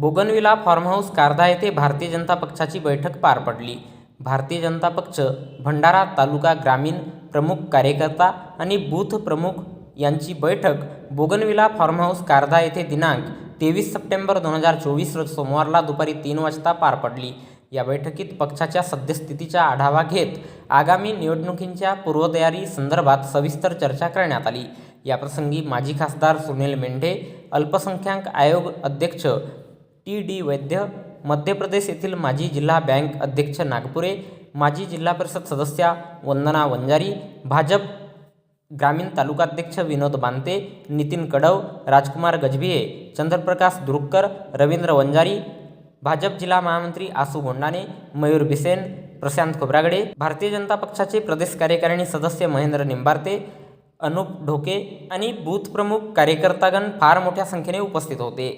Bougainvillea form house Kardha येथे भारतीय जनता पक्षाची बैठक पार पडली. भारतीय जनता पक्ष भंडारा तालुका ग्रामीण प्रमुख कार्यकर्ता आणि बूथ प्रमुख यांची बैठक बोगनविला फार्म हाऊस कारधा येथे दिनांक तेवीस सप्टेंबर दोन हजार चोवीस रोज सोमवारला दुपारी तीन वाजता पार पडली. या बैठकीत पक्षाच्या सद्यस्थितीचा आढावा घेत आगामी निवडणुकींच्या पूर्वतयारी संदर्भात सविस्तर चर्चा करण्यात आली. याप्रसंगी माजी खासदार सुनील मेंढे अल्पसंख्याक आयोग अध्यक्ष टी डी वैद्य मध्य प्रदेश येथील माजी जिल्हा बँक अध्यक्ष नागपुरे माजी जिल्हा परिषद सदस्या वंदना वंजारी भाजप ग्रामीण तालुकाध्यक्ष विनोद बांते नितीन कडव राजकुमार गजभिये चंद्रप्रकाश दुरुक्कर रवींद्र वंजारी भाजप जिल्हा महामंत्री आसू गोंडाने मयूर बिसेन प्रशांत खोब्रागडे भारतीय जनता पक्षाचे प्रदेश कार्यकारिणी सदस्य महेंद्र निंबारते अनुप ढोके आणि बूथ प्रमुख कार्यकर्तागण फार मोठ्या संख्येने उपस्थित होते.